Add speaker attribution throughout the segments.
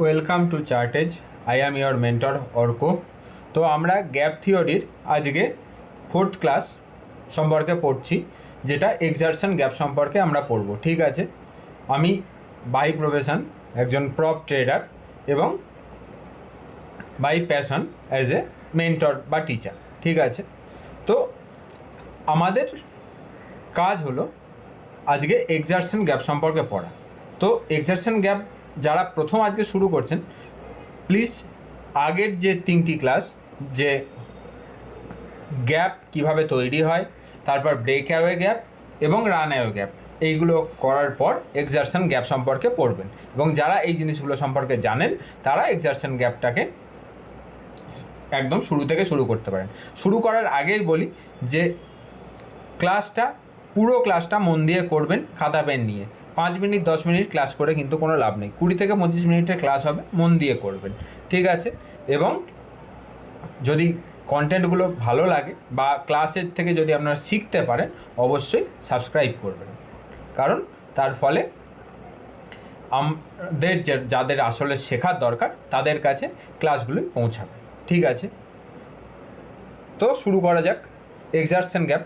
Speaker 1: Welcome to Chartage I am your mentor Arka. তো আমরা gap থিওরির আজকে ফোর্থ ক্লাস সম্পর্কে পড়ছি, যেটা এক্সারশন গ্যাপ সম্পর্কে আমরা পড়ব, ঠিক আছে? আমি বাই প্রফেশন একজন প্রপ ট্রেডার এবং by passion as a mentor বা টিচার ঠিক আছে? তো আমাদের কাজ হলো আজকে এক্সারশন গ্যাপ সম্পর্কে পড়া। তো এক্সারশন গ্যাপ যারা প্রথম আজকে শুরু করছেন প্লিজ আগের যে তিনটি ক্লাস যে গ্যাপ কীভাবে তৈরি হয়, তারপর ব্রেক অ্যাওয়ে গ্যাপ এবং রান অ্যাওয়ে গ্যাপ এইগুলো করার পর এক্সারশন গ্যাপ সম্পর্কে পড়বেন। এবং যারা এই জিনিসগুলো সম্পর্কে জানেন, তারা এক্সারশন গ্যাপটাকে একদম শুরু থেকে শুরু করতে পারেন। শুরু করার আগেই বলি যে ক্লাসটা পুরো ক্লাসটা মন দিয়ে করবেন, খাতা পেন নিয়ে। পাঁচ মিনিট, দশ মিনিট ক্লাস করে কিন্তু কোনো লাভ নেই। কুড়ি থেকে পঁচিশ মিনিটের ক্লাস হবে, মন দিয়ে করবেন। ঠিক আছে? এবং যদি কন্টেন্টগুলো ভালো লাগে বা ক্লাসের থেকে যদি আপনারা শিখতে পারেন, অবশ্যই সাবস্ক্রাইব করবেন। কারণ তার ফলে আমাদের যাদের আসলে শেখার দরকার, তাদের কাছে ক্লাসগুলি পৌঁছাবে। ঠিক আছে? তো শুরু করা যাক। Exertion gap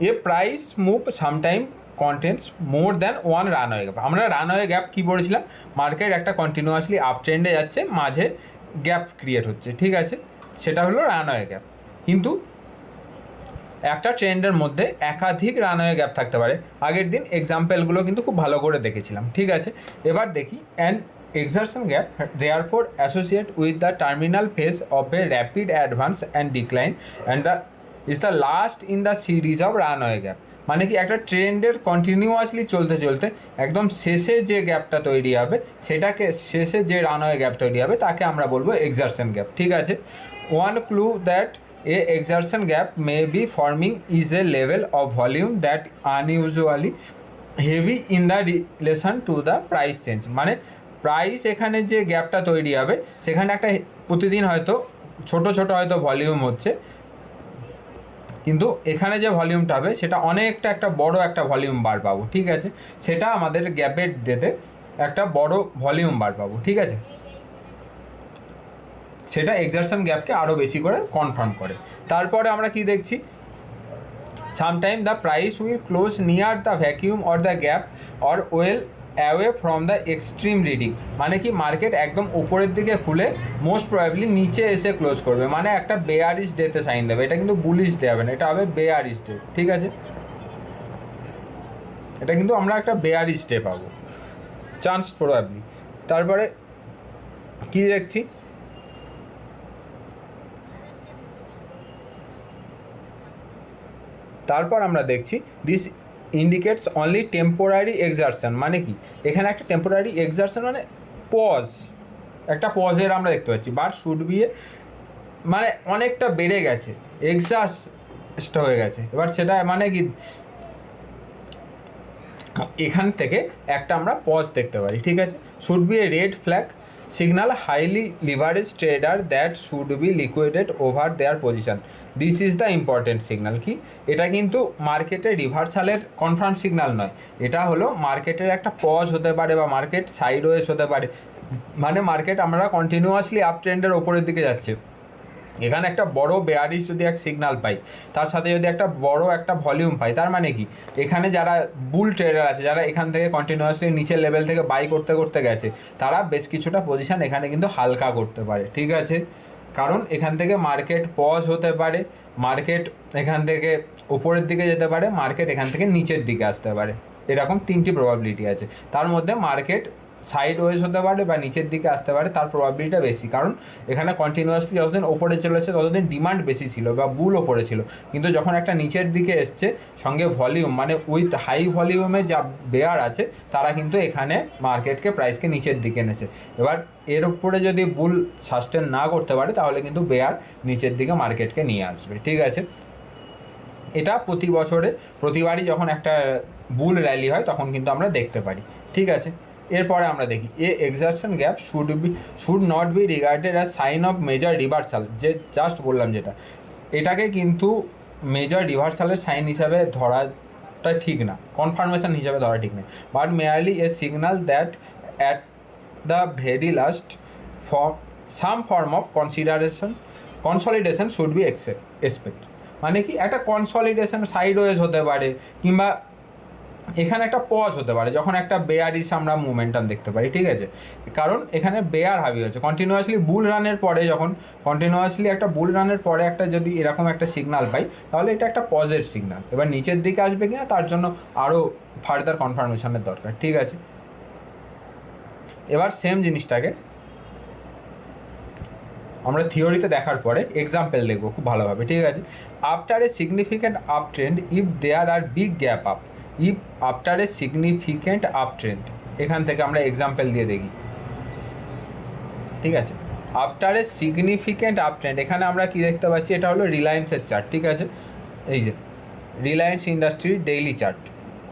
Speaker 1: a price move sometime contents more than one run runaway gap আমরা রান রানওয়ে গ্যাপ কী বলেছিলাম মার্কেট একটা কন্টিনিউয়াসলি আপ ট্রেন্ডে যাচ্ছে, মাঝে গ্যাপ ক্রিয়েট হচ্ছে, ঠিক আছে? সেটা হলো রান রানওয়ে গ্যাপ কিন্তু একটা ট্রেন্ডের মধ্যে একাধিক রান রানওয়ে গ্যাপ থাকতে পারে। আগের দিন এক্সাম্পলগুলো কিন্তু খুব ভালো করে দেখেছিলাম, ঠিক আছে? এবার দেখি and exertion gap therefore associate with the terminal phase of a rapid advance and decline and the, is the last in the series of runaway gap. মানে কি একটা ট্রেন্ডের কন্টিনিউয়াসলি চলতে চলতে একদম শেষে যে গ্যাপটা তৈরি হবে, সেটাকে শেষে যে রানওয়ে গ্যাপ তৈরি হবে, তাকে আমরা বলব এক্সারশন গ্যাপ ঠিক আছে? One clue that a exertion gap may be forming is a level of volume that unusually heavy in the relation to the price change মানে প্রাইস এখানে যে গ্যাপটা তৈরি হবে, সেখানে একটা প্রতিদিন হয়তো ছোট ছোট হয়তো ভলিউম হচ্ছে কিন্তু এখানে যে ভলিউমটা হবে, সেটা অনেকটা একটা বড় একটা ভলিউম বার পাবো, ঠিক আছে? সেটা আমাদের গ্যাপের ডেতে একটা বড় ভলিউম বার পাবো, ঠিক আছে? সেটা এক্সারশন গ্যাপকে আরও বেশি করে কনফার্ম করে। তারপরে আমরা কি দেখছি? Sometime the price will close near the vacuum or the gap or well away from the extreme reading মানে কি মার্কেট একদম উপরের দিকে খুলে মোস্ট প্রবাবলি নিচে এসে ক্লোজ করবে মানে একটা বেয়ারিশ ডেতে সাইন দেবে, এটা কিন্তু বুলিশ ডে হবে না, এটা হবে বেয়ারিশ ডে ঠিক আছে? এটা কিন্তু আমরা একটা বেয়ারিশ ডে পাবো চান্স প্রবাবলি তারপরে কি দেখছি? তারপর আমরা দেখছি this indicates only temporary exertion মানে কি? এখানে একটা টেম্পোরারি এক্সারশন মানে পজ একটা পজের আমরা দেখতে পাচ্ছি বাট শুড বি মানে অনেকটা বেড়ে গেছে এক্সাস্ট হয়ে গেছে, এবার সেটা মানে কি? এখান থেকে একটা আমরা পজ দেখতে পারি, ঠিক আছে? Should be a red flag signal highly leverage trader that should be liquidated over their position this is the important signal কি? এটা কিন্তু মার্কেটে রিভার্সালের কনফার্ম সিগনাল নয়। এটা হলো মার্কেটের একটা পজ হতে পারে বা মার্কেট সাইডওয়েজ হতে পারে। মানে মার্কেট আমরা কন্টিনিউয়াসলি আপ ট্রেন্ডের ওপরের দিকে যাচ্ছে। এখানে একটা বড় বেয়ারিশ যদি এক সিগনাল পাই, তার সাথে যদি একটা বড় একটা ভলিউম পাই, তার মানে কি? এখানে যারা বুল ট্রেডার আছে, যারা এখান থেকে কন্টিনিউয়াসলি নিচের লেভেল থেকে বাই করতে করতে গেছে, তারা বেশ কিছুটা পজিশন এখানে কিন্তু হালকা করতে পারে, ঠিক আছে? কারণ এখান থেকে মার্কেট পজ হতে পারে মার্কেট এখান থেকে উপরের দিকে যেতে পারে মার্কেট এখান থেকে নিচের দিকে আসতে পারে, এরকম তিনটি প্রবাবিলিটি আছে। তার মধ্যে মার্কেট সাইড ওয়েজ হতে পারে বা নিচের দিকে আসতে পারে, তার প্রবাবিলিটিটা বেশি। কারণ এখানে কন্টিনিউয়াসলি যতদিন ওপরে চলেছে, ততদিন ডিমান্ড বেশি ছিল বা বুল ওপরে ছিল। কিন্তু যখন একটা নিচের দিকে এসছে, সঙ্গে ভলিউম মানে উইথ হাই ভলিউমে যা বেয়ার আছে, তারা কিন্তু এখানে মার্কেটকে প্রাইসকে নিচের দিকে এনেছে। এবার এর উপরে যদি বুল সাস্টেন না করতে পারে, তাহলে কিন্তু বেয়ার নিচের দিকে মার্কেটকে নিয়ে আসবে। ঠিক আছে? এটা প্রতি বছরে, প্রতিবারই যখন একটা বুল র্যালি হয়, তখন কিন্তু আমরা দেখতে পারি। ঠিক আছে? এরপরে আমরা দেখি a exertion gap should be should not be regarded as sign of major reversal যে জাস্ট বললাম যেটা। এটাকে কিন্তু মেজর রিভার্সালের সাইন হিসাবে ধরাটা ঠিক না কনফার্মেশন হিসাবে ধরা ঠিক না। But merely a signal that at the very last for some form of consideration consolidation should be expect মানে কি? একটা কনসলিডেশন সাইডওয়েজ হতে পারে, কিংবা এখানে একটা পজ হতে পারে, যখন একটা বেয়ারিস আমরা মুভমেন্টাম দেখতে পারি, ঠিক আছে? কারণ এখানে বেয়ার হাবি হচ্ছে কন্টিনিউয়াসলি বুল রানের পরে যখন কন্টিনিউয়াসলি একটা বুল রানের পরে একটা যদি এরকম একটা সিগনাল পাই, তাহলে এটা একটা পজের সিগনাল এবার নিচের দিকে আসবে কিনা, তার জন্য আরও ফার্দার কনফার্মেশনের দরকার, ঠিক আছে? এবার সেম জিনিসটাকে আমরা থিওরিতে দেখার পরে এক্সাম্পল দেখব খুব ভালোভাবে, ঠিক আছে? After a significant up trend if there are big gap up if after a significant up trend এখান থেকে আমরা এক্সাম্পল দিয়ে দেখি। ঠিক আছে? After a significant up trend এখানে আমরা কি দেখতে পাচ্ছি? এটা হলো রিলায়েন্সের চার্ট ঠিক আছে? এই যে রিলায়েন্স ইন্ডাস্ট্রির ডেইলি চার্ট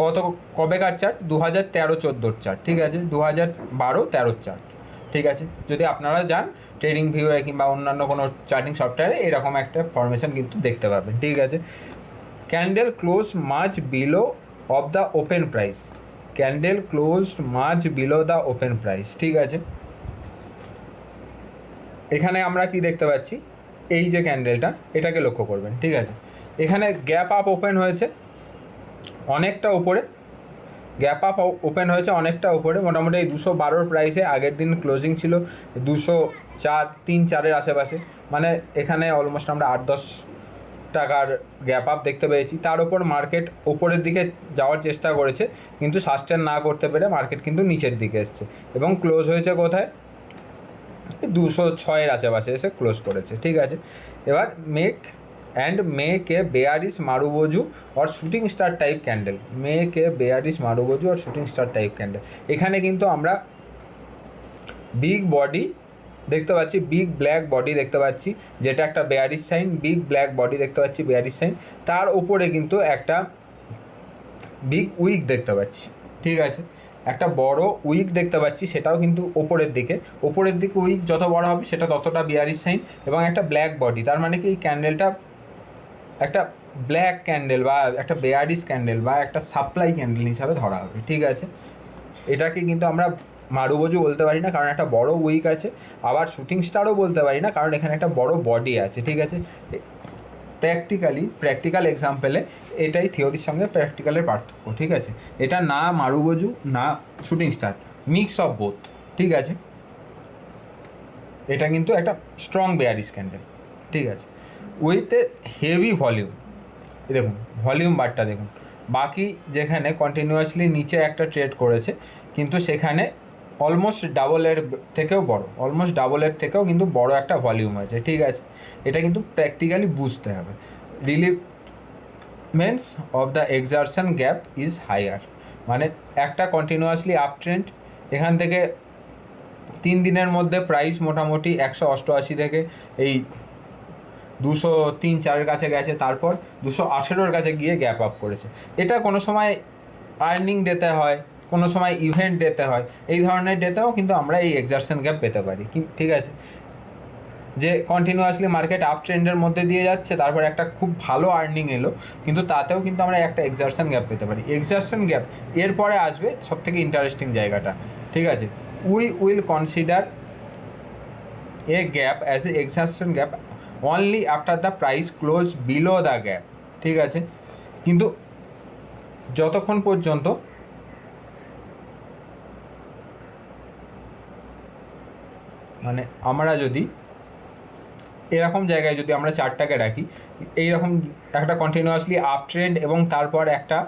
Speaker 1: কত, কবেকার চার্ট দু হাজার তেরো চোদ্দোর চার্ট ঠিক আছে? দু হাজার বারো তেরোর চার্ট ঠিক আছে? যদি আপনারা যান ট্রেডিং ভিউয়ে কিংবা অন্যান্য কোনো চার্টিং সফটওয়্যারে এরকম একটা ফরমেশন কিন্তু দেখতে পাবেন, ঠিক আছে? Candle close much below of the open price candle closed much below the open price ঠিক আছে? এখানে আমরা কি দেখতে পাচ্ছি? এই যে ক্যান্ডেলটা এটাকে লক্ষ্য করবেন, ঠিক আছে? এখানে গ্যাপ আপ ওপেন হয়েছে, অনেকটা উপরে। গ্যাপ আপ ওপেন হয়েছে, অনেকটা উপরে। মোটামুটি এই দুশো বারোর প্রাইসে আগের দিন ক্লোজিং ছিল দুশো চার, তিন, চারের আশেপাশে। মানে এখানে অলমোস্ট আমরা আট, দশ টাকার গ্যাপ আপ দেখতে পেয়েছি। তার উপর মার্কেট উপরের দিকে যাওয়ার চেষ্টা করেছে, কিন্তু সাস্টেন না করতে পেরে মার্কেট কিন্তু নিচের দিকে এসছে। এবং ক্লোজ হয়েছে কোথায়? দুশো ছয়ের আশেপাশে এসে ক্লোজ করেছে, ঠিক আছে? এবার make and make bearish marubozu or shooting star type candle make bearish marubozu or shooting star type candle এখানে কিন্তু আমরা বিগ বডি দেখতে পাচ্ছি বিগ ব্ল্যাক বডি দেখতে পাচ্ছি, যেটা একটা bearish sign big black body দেখতে পাচ্ছি বেয়ারিস সাইন তার উপরে কিন্তু একটা বিগ উইক দেখতে পাচ্ছি, ঠিক আছে? একটা বড় উইক দেখতে পাচ্ছি, সেটাও কিন্তু ওপরের দিকে। ওপরের দিকে উইক যত বড় হবে, সেটা ততটা বিয়ারিস সাইন এবং একটা ব্ল্যাক বডি তার মানে কি, এই ক্যান্ডেলটা একটা ব্ল্যাক ক্যান্ডেল বা একটা বেয়ারিস ক্যান্ডেল বা একটা সাপ্লাই ক্যান্ডেল হিসাবে ধরা হবে, ঠিক আছে? এটাকে কিন্তু আমরা মারুবজু বলতে পারি না, কারণ একটা বড় উইক আছে। আবার শুটিং স্টারও বলতে পারি না, কারণ এখানে একটা বড় বডি আছে, ঠিক আছে? প্র্যাকটিক্যালি প্র্যাকটিক্যাল এক্সাম্পলে এটাই থিওরির সঙ্গে প্র্যাকটিক্যালের পার্থক্য, ঠিক আছে? এটা না মারুবজু না shooting star mix of both ঠিক আছে? এটা কিন্তু একটা স্ট্রং বেয়ারিস ক্যান্ডেল ঠিক আছে? উইথ এ হেভি ভলিউম দেখুন ভলিউম বারটা দেখুন। বাকি যেখানে কন্টিনিউয়াসলি নিচে একটা ট্রেড করেছে, কিন্তু সেখানে অলমোস্ট ডাবলের থেকেও বড় অলমোস্ট ডাবলের থেকেও কিন্তু বড় একটা ভলিউম আছে ঠিক আছে? এটা কিন্তু প্র্যাকটিক্যালি বুঝতে হবে। Relievements of the exertion gap is higher মানে একটা কন্টিনিউয়াসলি আপ ট্রেন্ড এখান থেকে তিন দিনের মধ্যে প্রাইস মোটামুটি একশো অষ্টআশি থেকে এই দুশো তিন চারের কাছে গেছে, তারপর দুশো আঠেরোর কাছে গিয়ে গ্যাপ আপ করেছে। এটা কোনো সময় আর্নিং ডেতে হয় কোনো সময় ইভেন্ট ডেতে হয়। এই ধরনের ডেতেও কিন্তু আমরা এই এক্সারশন গ্যাপ পেতে পারি। ঠিক আছে? যে কন্টিনিউয়াসলি মার্কেট আপ ট্রেন্ডের মধ্যে দিয়ে যাচ্ছে, তারপর একটা খুব ভালো আর্নিং এলো, কিন্তু তাতেও কিন্তু আমরা একটা এক্সারশন গ্যাপ পেতে পারি। এক্সারশন গ্যাপ এরপরে আসবে সব থেকে ইন্টারেস্টিং জায়গাটা। ঠিক আছে? We will consider a gap as a exertion gap only after the price close below the gap ঠিক আছে? কিন্তু যতক্ষণ পর্যন্ত মানে আমরা যদি এরকম জায়গায় যদি আমরা চারটাকে রাখি, এইরকম একটা কন্টিনিউয়াসলি আপ ট্রেন্ড এবং তারপর একটা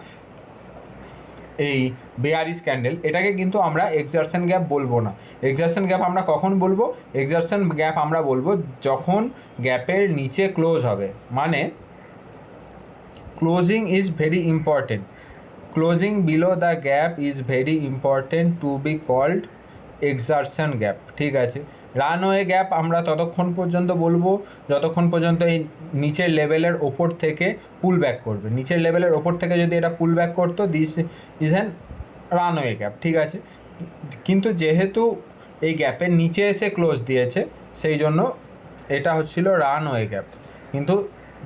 Speaker 1: এই বেয়ারিস ক্যান্ডেল এটাকে কিন্তু আমরা এক্সারশন গ্যাপ বলব না। এক্সারশন গ্যাপ আমরা কখন বলব? এক্সারশন গ্যাপ আমরা বলব যখন গ্যাপের নিচে ক্লোজ হবে। মানে closing is very important closing below the gap is very important to be called exertion gap ঠিক আছে? রানওয়ে গ্যাপ, আমরা ততক্ষণ পর্যন্ত বলব, যতক্ষণ পর্যন্ত এই নিচের লেভেলের ওপর থেকে পুল ব্যাক করবে। নিচের লেভেলের ওপর থেকে যদি এটা পুল ব্যাক করতো this is an runaway gap ঠিক আছে? কিন্তু যেহেতু এই গ্যাপের নিচে এসে ক্লোজ দিয়েছে, সেই জন্য এটা হচ্ছিল রানওয়ে গ্যাপ কিন্তু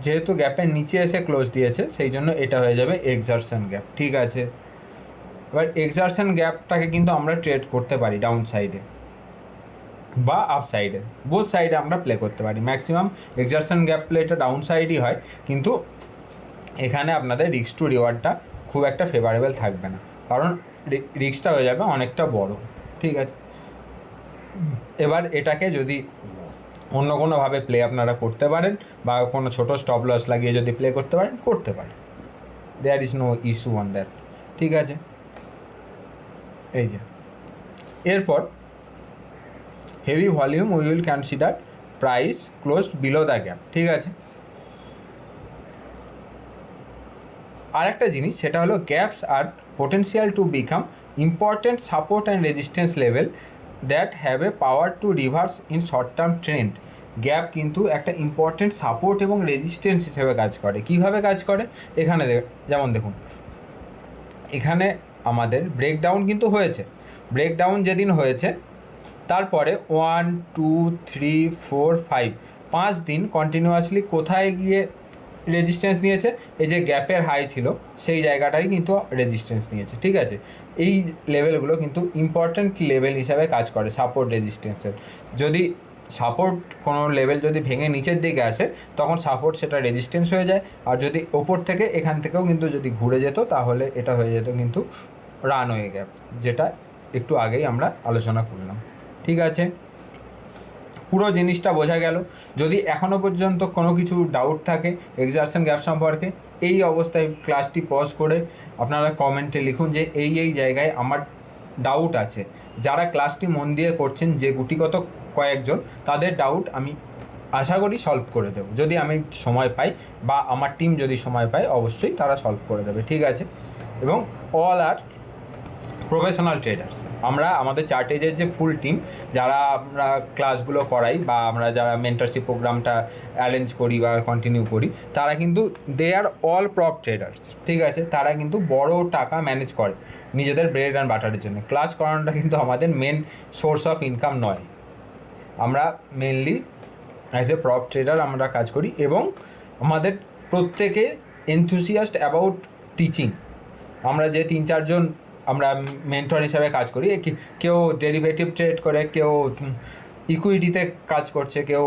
Speaker 1: যেহেতু গ্যাপের নিচে এসে ক্লোজ দিয়েছে, সেই জন্য এটা হয়ে যাবে এক্সারশন গ্যাপ ঠিক আছে? এবার এক্সারশন গ্যাপটাকে কিন্তু আমরা ট্রেড করতে পারি ডাউন সাইডে বা আপ সাইডে বোথ সাইডে আমরা প্লে করতে পারি। ম্যাক্সিমাম এক্সারশন গ্যাপ প্লেটা ডাউন সাইডই হয়, কিন্তু এখানে আপনাদের রিক্স টু রিওয়ার্ডটা খুব একটা ফেভারেবল থাকবে না। কারণ রিক্সটা হয়ে যাবে অনেকটা বড়। ঠিক আছে? এবার এটাকে যদি অন্য কোনোভাবে প্লে আপনারা করতে পারেন বা কোনো ছোটো স্টপ লস লাগিয়ে যদি প্লে করতে পারেন করতে পারেন। There is no issue on that ঠিক আছে? এই যে। এরপর heavy volume, we will consider price close below the gap, ঠিক আছে? আরেকটা জিনিস, সেটা হলো gaps are potential to become important support and resistance level that have a power to reverse in short term trend gap কিন্তু একটা important support এবং resistance হিসেবে কাজ করে। কীভাবে কাজ করে? এখানে যেমন দেখুন, এখানে আমাদের ব্রেকডাউন কিন্তু হয়েছে। ব্রেকডাউন যেদিন হয়েছে তারপরে one two three four five পাঁচ দিন কন্টিনিউয়াসলি কোথায় গিয়ে রেজিস্ট্যান্স নিয়েছে? এই যে গ্যাপের হাই ছিল, সেই জায়গাটাই কিন্তু রেজিস্ট্যান্স নিয়েছে, ঠিক আছে? এই লেভেলগুলো কিন্তু ইম্পর্ট্যান্ট লেভেল হিসাবে কাজ করে সাপোর্ট রেজিস্ট্যান্সের যদি সাপোর্ট কোনো লেভেল যদি ভেঙে নিচের দিকে আসে, তখন সাপোর্ট সেটা রেজিস্ট্যান্স হয়ে যায়। আর যদি ওপর থেকে, এখান থেকেও কিন্তু যদি ঘুরে যেত, তাহলে এটা হয়ে যেত কিন্তু রানওয়ে গ্যাপ যেটা একটু আগেই আমরা আলোচনা করলাম। ঠিক আছে? পুরো জিনিসটা বোঝা গেল। যদি এখনও পর্যন্ত কোনো কিছু ডাউট থাকে এক্সারশন গ্যাপ সম্পর্কে, এই অবস্থায় ক্লাসটি পজ করে আপনারা কমেন্টে লিখুন যে এই এই জায়গায় আমার ডাউট আছে। যারা ক্লাসটি মন দিয়ে করছেন যে গুটিগত কয়েকজন, তাদের ডাউট আমি আশা করি সলভ করে দেবো। যদি আমি সময় পাই বা আমার টিম যদি সময় পায়, অবশ্যই তারা সলভ করে দেবে। ঠিক আছে? এবং অল আর প্রফেশনাল ট্রেডার্স আমরা আমাদের চার্টেজের যে ফুল টিম যারা আমরা ক্লাসগুলো করাই বা আমরা যারা মেন্টারশিপ প্রোগ্রামটা অ্যারেঞ্জ করি বা কন্টিনিউ করি, তারা কিন্তু they are all prop traders ঠিক আছে? তারা কিন্তু বড় টাকা ম্যানেজ করে নিজেদের ব্রেড অ্যান্ড বাটারের জন্য। ক্লাস করানোটা কিন্তু আমাদের মেন সোর্স অফ ইনকাম নয়। আমরা mainly as a prop trader আমরা কাজ করি এবং আমাদের প্রত্যেকে এনথুসিয়াস্ট অ্যাবাউট টিচিং আমরা যে তিন চারজন আমরা মেন্টর হিসাবে কাজ করি। কেউ ডেরিভেটিভ ট্রেড করে, কেউ ইকুইটিতে কাজ করছে, কেউ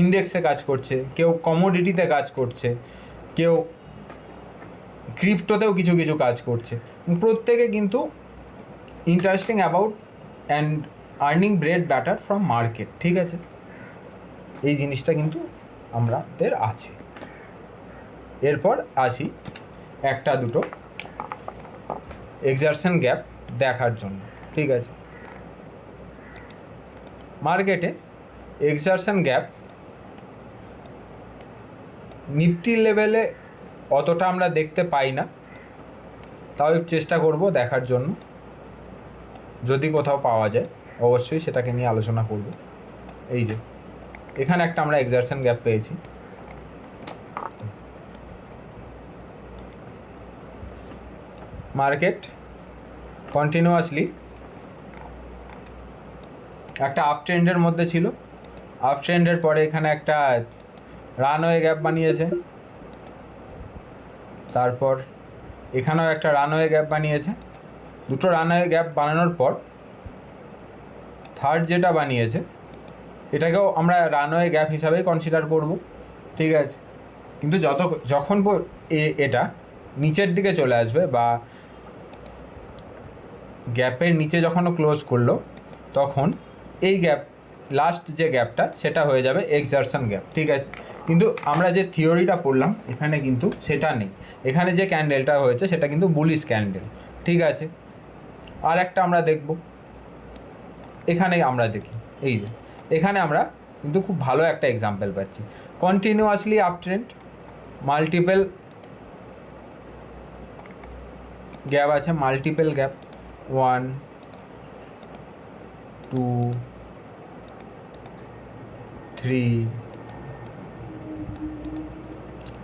Speaker 1: ইন্ডেক্সে কাজ করছে, কেউ কমোডিটিতে কাজ করছে, কেউ ক্রিপ্টোতেও কিছু কিছু কাজ করছে। প্রত্যেকে কিন্তু interesting about and earning bread butter from market ঠিক আছে? এই জিনিসটা কিন্তু আমাদের আছে। এরপর আসি একটা দুটো এক্সারশন গ্যাপ দেখার জন্য, ঠিক আছে? মার্কেটে এক্সারশন গ্যাপ নিফটি লেভেলে অতটা আমরা দেখতে পাই না। তাও চেষ্টা করব দেখার জন্য। যদি কোথাও পাওয়া যায়, অবশ্যই সেটাকে নিয়ে আলোচনা করব। এই যে, এখানে একটা আমরা এক্সারশন গ্যাপ পেয়েছি। মার্কেট কন্টিনিউয়াসলি একটা আপ ট্রেন্ডের মধ্যে ছিল। আপ ট্রেন্ডের পরে এখানে একটা রানওয়ে গ্যাপ বানিয়েছে। তারপর এখানেও একটা রানওয়ে গ্যাপ বানিয়েছে। দুটো রানওয়ে গ্যাপ বানানোর পর থার্ড যেটা বানিয়েছে, এটাকেও আমরা রানওয়ে গ্যাপ হিসাবেই কনসিডার করব। ঠিক আছে? কিন্তু যত, যখন এটা নিচের দিকে চলে আসবে বা গ্যাপের নিচে যখন ক্লোজ করল, তখন এই গ্যাপ লাস্ট যে গ্যাপটা, সেটা হয়ে যাবে এক্সারশন গ্যাপ ঠিক আছে? কিন্তু আমরা যে থিওরিটা পড়লাম, এখানে কিন্তু সেটা নেই। এখানে যে ক্যান্ডেলটা হয়েছে, সেটা কিন্তু বুলিশ ক্যান্ডেল ঠিক আছে? আর একটা আমরা দেখব। এখানে আমরা দেখি, এই যে, এখানে আমরা কিন্তু খুব ভালো একটা এক্সাম্পল পাচ্ছি। Continuously up trend multiple gap আছে multiple gap one two three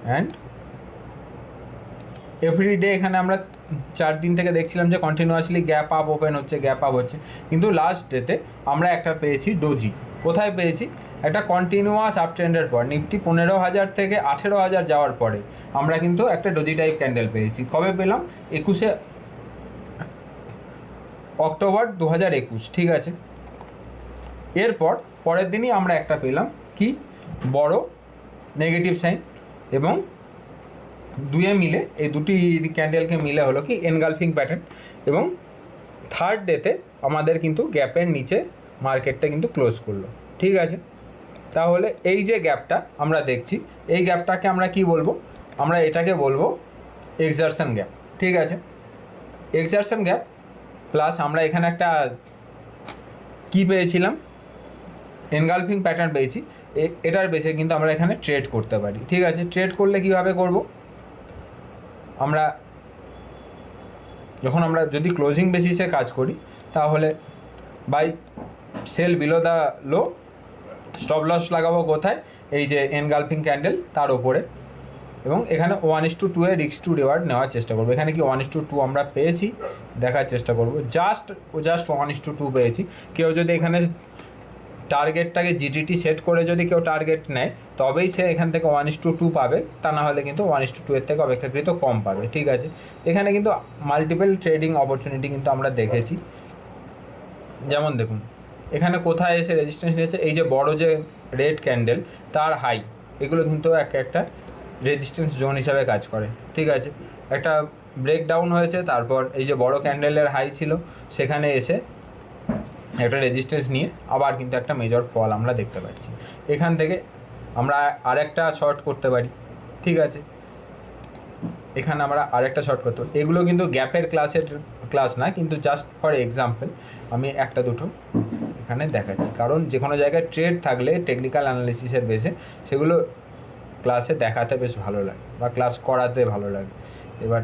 Speaker 1: and everyday এখানে আমরা চার দিন থেকে দেখছিলাম যে কন্টিনিউয়াসলি গ্যাপ আপ ওপেন হচ্ছে গ্যাপ আপ হচ্ছে। কিন্তু লাস্ট ডেতে আমরা একটা পেয়েছি ডোজি কোথায় পেয়েছি? একটা কন্টিনিউয়াস আপ ট্রেন্ডের পর, নিফটি পনেরো হাজার থেকে আঠেরো হাজার যাওয়ার পরে আমরা কিন্তু একটা ডোজি টাইপ ক্যান্ডেল পেয়েছি। কবে পেলাম? একুশে অক্টোবর দু হাজার একুশ, ঠিক আছে? এরপর পরের দিনই আমরা একটা পেলাম কি? বড় নেগেটিভ সাইন এবং দুয়ে মিলে, এই দুটি ক্যান্ডেলকে মিলে হলো কি? এনগালফিং প্যাটার্ন এবং থার্ড ডেতে আমাদের কিন্তু গ্যাপের নিচে মার্কেটটা কিন্তু ক্লোজ করল, ঠিক আছে? তাহলে এই যে গ্যাপটা আমরা দেখছি, এই গ্যাপটাকে আমরা কি বলব? আমরা এটাকে বলব এক্সারশন গ্যাপ ঠিক আছে? এক্সারশন গ্যাপ প্লাস আমরা এখানে একটা কি পেয়েছিলাম? এনগালফিং প্যাটার্ন পেয়েছি। এটার বেসে কিন্তু আমরা এখানে ট্রেড করতে পারি। ঠিক আছে? ট্রেড করলে কীভাবে করব? আমরা যখন আমরা যদি ক্লোজিং বেসিসে কাজ করি, তাহলে buy sell below the low stop loss লাগাবো কোথায়? এই যে এনগালফিং ক্যান্ডেল তার ওপরে এবং এখানে one is to two a রিক্স টু রিওয়ার্ড নেওয়ার চেষ্টা করব। এখানে কি ওয়ান ইস টু টু আমরা পেয়েছি, দেখার চেষ্টা করব। Just O just one is to two পেয়েছি। কেউ যদি এখানে টার্গেটটাকে জিডিটি সেট করে যদি কেউ টার্গেট নেয়, তবেই সে এখান থেকে ওয়ান ইস টু টু পাবে। তা না হলে কিন্তু ওয়ান ইস টু টু এর থেকে অপেক্ষাকৃত কম পাবে, ঠিক আছে? এখানে কিন্তু মাল্টিপল ট্রেডিং অপরচুনিটি কিন্তু আমরা দেখেছি। যেমন দেখুন, এখানে কোথায় এসে রেজিস্ট্যান্স নিয়েছে? এই যে বড় যে রেড ক্যান্ডেল তার হাই এগুলো কিন্তু এক একটা রেজিস্ট্যান্স জোন হিসাবে কাজ করে, ঠিক আছে? একটা ব্রেকডাউন হয়েছে, তারপর এই যে বড় ক্যান্ডেলের হাই ছিল, সেখানে এসে একটা রেজিস্ট্যান্স নিয়ে আবার কিন্তু একটা মেজর ফল আমরা দেখতে পাচ্ছি। এখান থেকে আমরা আরেকটা শর্ট করতে পারি, ঠিক আছে? এখানে আমরা আরেকটা শর্ট করতে পারি। এগুলো কিন্তু গ্যাপের ক্লাসের ক্লাস না, কিন্তু জাস্ট ফর এক্সাম্পল আমি একটা দুটো এখানে দেখাচ্ছি। কারণ যে কোনো জায়গায় ট্রেড থাকলে টেকনিক্যাল অ্যানালিসিসের বেসে সেগুলো ক্লাসে দেখাতে বেশ ভালো লাগে বা ক্লাস করাতে ভালো লাগে। এবার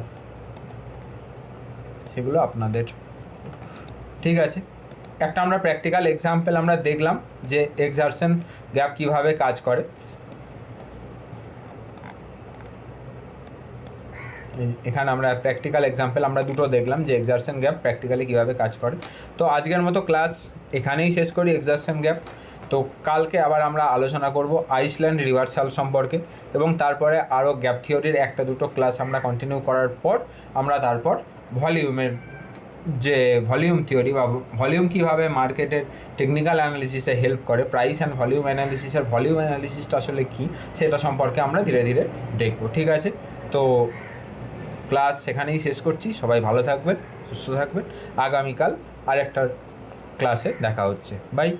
Speaker 1: সেগুলো আপনাদের ঠিক আছে। একটা আমরা প্র্যাকটিক্যাল এক্সাম্পল আমরা দেখলাম যে এক্সারশন গ্যাপ কীভাবে কাজ করে। এখানে আমরা প্র্যাকটিক্যাল এক্সাম্পল আমরা দুটো দেখলাম যে এক্সারশন গ্যাপ প্র্যাকটিক্যালি কীভাবে কাজ করে। তো আজকের মতো ক্লাস এখানেই শেষ করি এক্সারশন গ্যাপ তো কালকে আবার আমরা আলোচনা করব আইসল্যান্ড রিভার্সাল সম্পর্কে এবং তারপরে আরও গ্যাপ থিওরির একটা দুটো ক্লাস আমরা কন্টিনিউ করার পর আমরা তারপর ভলিউমের যে ভলিউম থিওরি বা ভলিউম কীভাবে মার্কেটের টেকনিক্যাল অ্যানালিসিসে হেল্প করে প্রাইস অ্যান্ড ভলিউম অ্যানালিসিসের ভলিউম অ্যানালিসিসটা আসলে কী, সেটা সম্পর্কে আমরা ধীরে ধীরে দেখব, ঠিক আছে? তো ক্লাস সেখানেই শেষ করছি, সবাই ভালো থাকবেন, সুস্থ থাকবেন, আগামীকাল আর একটা ক্লাসে দেখা হচ্ছে বাই